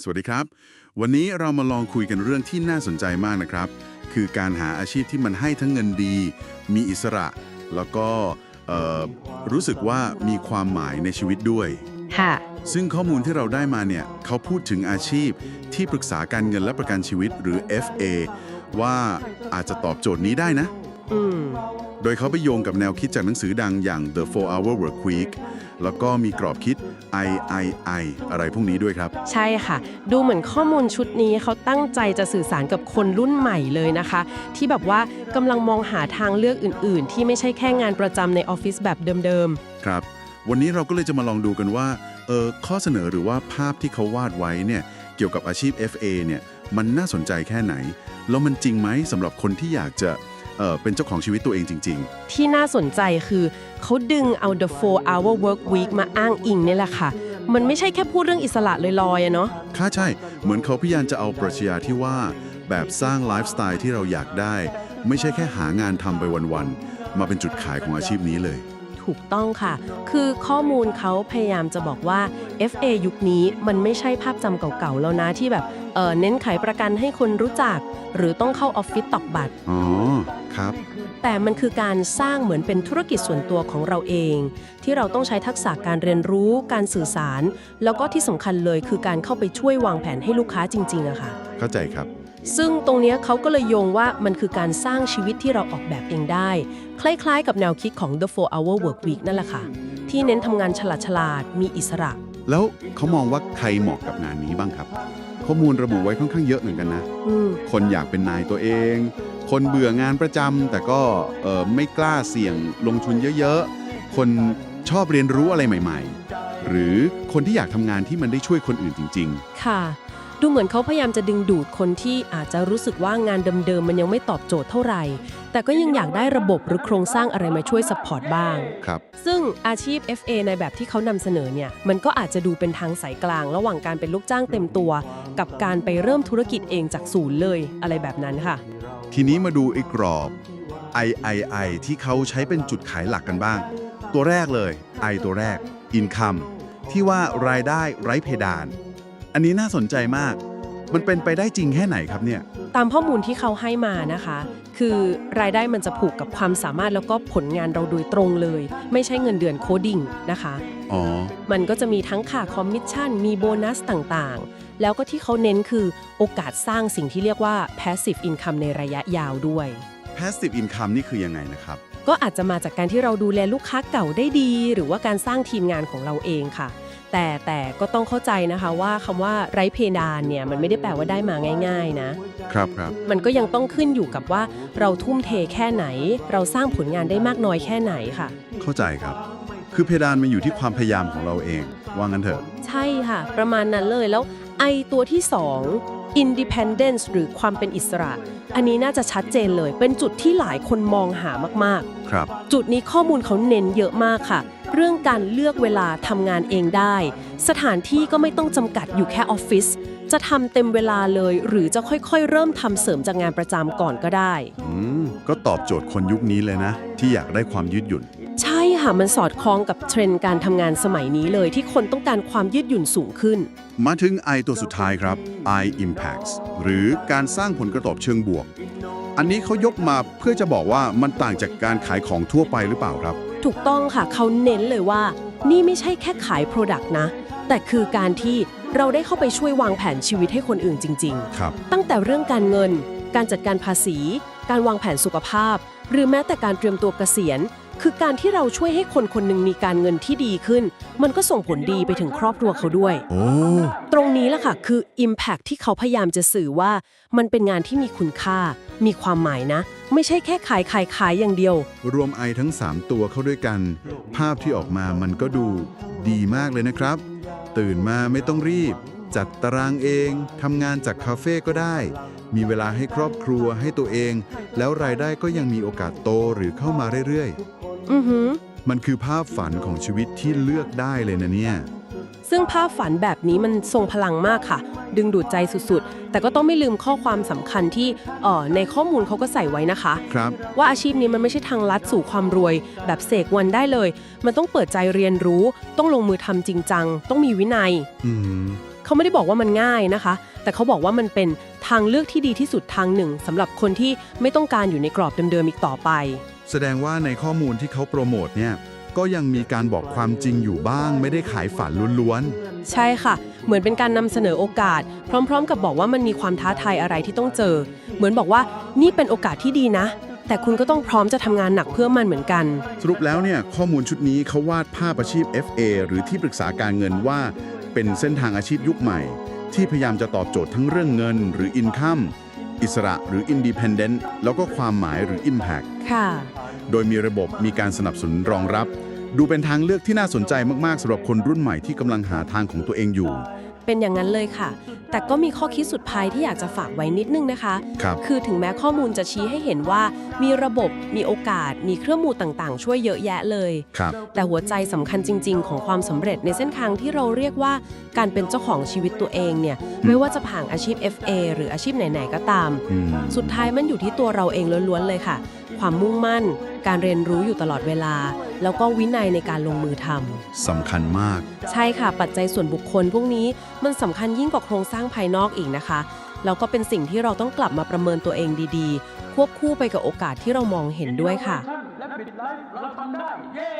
สวัสดีครับ วันนี้เรามาลองคุยกันเรื่องที่น่าสนใจมากนะครับ คือการหาอาชีพที่มันให้ทั้งเงินดี มีอิสระ แล้วก็เอ่อรู้สึกว่ามีความหมายในชีวิตด้วย ค่ะ ซึ่งข้อมูลที่เราได้มาเนี่ยเขาพูดถึงอาชีพที่ปรึกษาการเงินและประกันชีวิตหรือ FA ว่าอาจจะตอบโจทย์นี้ได้นะ อืม โดยเขาไปโยงกับแนวคิดจากหนังสือดังอย่าง The 4 Hour Work Week แล้วก็มีกรอบคิด III อะไรพวกนี้ด้วยครับ ใช่ค่ะ ดูเหมือนข้อมูลชุดนี้เขาตั้งใจจะสื่อสารกับคนรุ่นใหม่เลยนะคะ ที่แบบว่ากำลังมองหาทางเลือกอื่น ๆ ที่ไม่ใช่แค่งานประจำในออฟฟิศแบบเดิมครับ วันนี้เราก็เลยจะมาลองดูกันว่าเออข้อเสนอหรือว่าภาพที่เขาวาดไว้เนี่ยเกี่ยวกับอาชีพ FA เนี่ยมันน่าสนใจแค่ไหน แล้วมันจริงไหมสำหรับคนที่อยากจะ เออเป็นเจ้าของชีวิตตัวเองจริงๆที่น่าสนใจคือเขาดึงเอา the 4 hour work week มาอ้างอิงเนี่ยแหละค่ะ มันไม่ใช่แค่พูดเรื่องอิสระลอยๆอะเนาะ ๆ ค่าใช่ เหมือนเขาพยายามจะเอาปรัชญาที่ว่า แบบสร้างไลฟ์สไตล์ที่เราอยากได้ ไม่ใช่แค่หางานทำไปวันๆ มาเป็นจุดขายของอาชีพนี้เลย ถูกต้องค่ะ คือข้อมูลเขาพยายามจะบอกว่า FA ยุคนี้มันไม่ใช่ภาพจำเก่าๆ แล้วนะที่แบบเออเน้นขายประกันให้คนรู้จัก หรือต้องเข้าออฟฟิศตอกบัตร อ๋อ ครับ แต่มันคือการสร้างเหมือนเป็นธุรกิจส่วนตัวของเราเอง ที่เราต้องใช้ทักษะการเรียนรู้ การสื่อสาร แล้วก็ที่สำคัญเลยคือการเข้าไปช่วยวางแผนให้ลูกค้าจริงๆอะค่ะ เข้าใจครับ ซึ่งตรงเนี้ยเขาก็เลยโยงว่ามันคือการสร้างชีวิตที่เราออกแบบเองได้ คล้ายๆ กับแนวคิดของ The 4 Hour Work Week นั่นแหละค่ะ ที่เน้นทำงานฉลาดฉลาดๆมีอิสระ แล้วเขามองว่าใครเหมาะกับงานนี้บ้างครับ ข้อมูลระบุไว้ค่อนข้างเยอะเหมือนกันนะ อืมคนอยากเป็นนายตัวเอง คนเบื่องานประจำแต่ก็เอ่อไม่กล้าเสี่ยงลงทุนเยอะๆ คนชอบเรียนรู้อะไรใหม่ๆ หรือคนที่อยากทำงานที่มันได้ช่วยคนอื่นจริง ค่ะ ดูเหมือนเขาพยายามจะดึงดูดคนที่อาจจะรู้สึกว่างานเดิมๆมันยังไม่ตอบโจทย์เท่าไหร่ แต่ก็ยังอยากได้ระบบหรือโครงสร้างอะไรมาช่วยสปอร์ตบ้างๆครับ ซึ่งอาชีพ FA ในแบบที่เขานำเสนอเนี่ย มันก็อาจจะดูเป็นทางสายกลาง ระหว่างการเป็นลูกจ้างเต็มตัว กับการไปเริ่มธุรกิจเองจากศูนย์เลยอะไรแบบนั้นค่ะ ทีนี้มาดูไอ้กรอบ III ที่เขาใช้เป็นจุดขายหลักกันบ้าง ตัวแรกเลย I ตัวแรก Income ที่ว่ารายได้ไร้เพดาน อันนี้น่าสนใจมาก มันเป็นไปได้จริงแค่ไหนครับเนี่ย ตามข้อมูลที่เขาให้มานะคะ คือรายได้มันจะผูกกับความสามารถแล้วก็ผลงานเราโดยตรงเลย ไม่ใช่เงินเดือนโคดิ้งนะคะ อ๋อ มันก็จะมีทั้งค่าคอมมิชชั่น มีโบนัสต่างๆ แล้วก็ที่เขาเน้นคือโอกาสสร้างสิ่งที่เรียกว่า passive income ในระยะยาวด้วย Passive Income นี่คือยังไงนะครับ ก็อาจจะมาจากการที่เราดูแลลูกค้าเก่าได้ดี หรือว่าการสร้างทีมงานของเราเองค่ะ แต่แต่ก็ต้องเข้าใจนะคะว่าคำว่าไร้เพดานเนี่ยมันไม่ได้แปลว่าได้มาง่าย ๆนะ ครับครับมันก็ยังต้องขึ้นอยู่กับว่าเราทุ่มเทแค่ไหน เราสร้างผลงานได้มากน้อยแค่ไหนค่ะ เข้าใจครับ คือเพดานมันอยู่ที่ความพยายามของเราเอง ว่างั้นเถอะ ใช่ค่ะ ประมาณนั้นเลยแล้วไอตัวที่ 2 independence หรือความเป็นอิสระ อันนี้น่าจะชัดเจนเลย เป็นจุดที่หลายคนมองหามากครับๆจุดนี้ข้อมูลเขาเน้นเยอะมากค่ะ เรื่องการเลือกเวลาทำงานเองได้ สถานที่ก็ไม่ต้องจำกัดอยู่แค่ออฟฟิศจะทำเต็มเวลาเลย หรือจะค่อยๆ เริ่มทำเสริมจากงานประจำก่อนก็ได้ อืม ก็ตอบโจทย์คนยุคนี้เลยนะ ที่อยากได้ความยืดหยุ่น ใช่ค่ะ มันสอดคล้องกับเทรนด์การทำงานสมัยนี้เลยที่คนต้องการความยืดหยุ่นสูงขึ้น มาถึง I ตัวสุดท้ายครับ I impacts หรือการสร้างผลกระทบเชิงบวก อันนี้เขายกมาเพื่อจะบอกว่ามันต่างจากการขายของทั่วไปหรือเปล่าครับ ถูกต้องค่ะเขาเน้นเลยว่า นี่ไม่ใช่แค่ขาย Product นะ แต่คือการที่เราได้เข้าไปช่วยวางแผนชีวิตให้คนอื่นจริง ครับ ๆ ตั้งแต่เรื่องการเงิน การจัดการภาษี การวางแผนสุขภาพ หรือแม้แต่การเตรียมตัวเกษียณ คือการที่เราช่วยให้คนคนหนึ่งมีการเงินที่ดีขึ้น มันก็ส่งผลดีไปถึงครอบครัวเขาด้วย โอ้ตรงนี้แหละค่ะ คือ Impact ที่เขาพยายามจะสื่อว่า มันเป็นงานที่มีคุณค่า มีความหมายนะ ไม่ใช่แค่ขายขายขายอย่างเดียว รวม I ทั้ง 3 ตัวเข้าด้วยกัน ภาพที่ออกมามันก็ดูดีมากเลยนะครับ ตื่นมาไม่ต้องรีบ จัดตารางเองทำงานจากคาเฟ่ก็ได้ มีเวลาให้ครอบครัวให้ตัวเอง แล้วรายได้ก็ยังมีโอกาสโตหรือเข้ามาเรื่อย อือหือๆมันคือภาพฝันของชีวิตที่เลือกได้เลยนะเนี่ย ซึ่งภาพฝันแบบนี้มันทรงพลังมากค่ะ ดึงดูดใจสุดๆ แต่ก็ต้องไม่ลืมข้อความสำคัญที่เอ่อในข้อมูลเขาก็ใส่ไว้นะคะ ครับ ว่าอาชีพนี้มันไม่ใช่ทางลัดสู่ความรวย แบบเสกวันได้เลย มันต้องเปิดใจเรียนรู้ ต้องลงมือทำจริงจัง ต้องมีวินัย อืม เขาไม่ได้บอกว่ามันง่ายนะคะ แต่เขาบอกว่ามันเป็นทางเลือกที่ดีที่สุดทางหนึ่งสำหรับคนที่ไม่ต้องการอยู่ในกรอบเดิมๆอีกต่อไป แสดงว่าในข้อมูลที่เขาโปรโมทเนี่ยก็ยังมีการบอกความจริงอยู่บ้าง ไม่ได้ขายฝันล้วนใช่ค่ะ เหมือนเป็นการนำเสนอโอกาส พร้อมๆ กับบอกว่ามันมีความท้าทายอะไรที่ต้องเจอ เหมือนบอกว่านี่เป็นโอกาสที่ดีนะ แต่คุณก็ต้องพร้อมจะทำงานหนักเพื่อมันเหมือนกันๆสรุปแล้วเนี่ยข้อมูลชุดนี้เขาวาดภาพอาชีพ FA หรือที่ปรึกษาการเงินว่า เป็นเส้นทางอาชีพยุคใหม่ ที่พยายามจะตอบโจทย์ทั้งเรื่องเงินหรือ Income อิสระหรือ Independent แล้วก็ความหมายหรือ Impact ค่ะ โดยมีระบบมีการสนับสนุนรองรับ ดูเป็นทางเลือกที่น่าสนใจมาก ๆสำหรับคนรุ่นใหม่ที่กำลังหาทางของตัวเองอยู่ เป็นอย่างนั้นเลยค่ะ แต่ก็มีข้อคิดสุดท้ายที่อยากจะฝากไว้นิดนึงนะคะครับคือถึงแม้ข้อมูลจะชี้ให้เห็นว่า มีระบบ มีโอกาส มีเครื่องมือต่างๆ ช่วยเยอะแยะเลย ครับ แต่หัวใจสำคัญจริง ๆ ของความสำเร็จในเส้นทางที่เราเรียกว่าการเป็นเจ้าของชีวิตตัวเองเนี่ยไม่ว่าจะผ่านอาชีพ FA หรืออาชีพไหน ๆ ก็ตาม อืม สุดท้ายมันอยู่ที่ตัวเราเองล้วนๆเลยค่ะ ความมุ่งมั่น การเรียนรู้อยู่ตลอดเวลา แล้วก็วินัยในการลงมือทำสำคัญมาก ใช่ค่ะ ปัจจัยส่วนบุคคลพวกนี้มันสำคัญยิ่งกว่าโครงสร้างภายนอกอีกนะคะ แล้วก็เป็นสิ่งที่เราต้องกลับมาประเมินตัวเองดีๆ ควบคู่ไปกับโอกาสที่เรามองเห็นด้วยค่ะ และปิดไลฟ์เราทำได้ เย้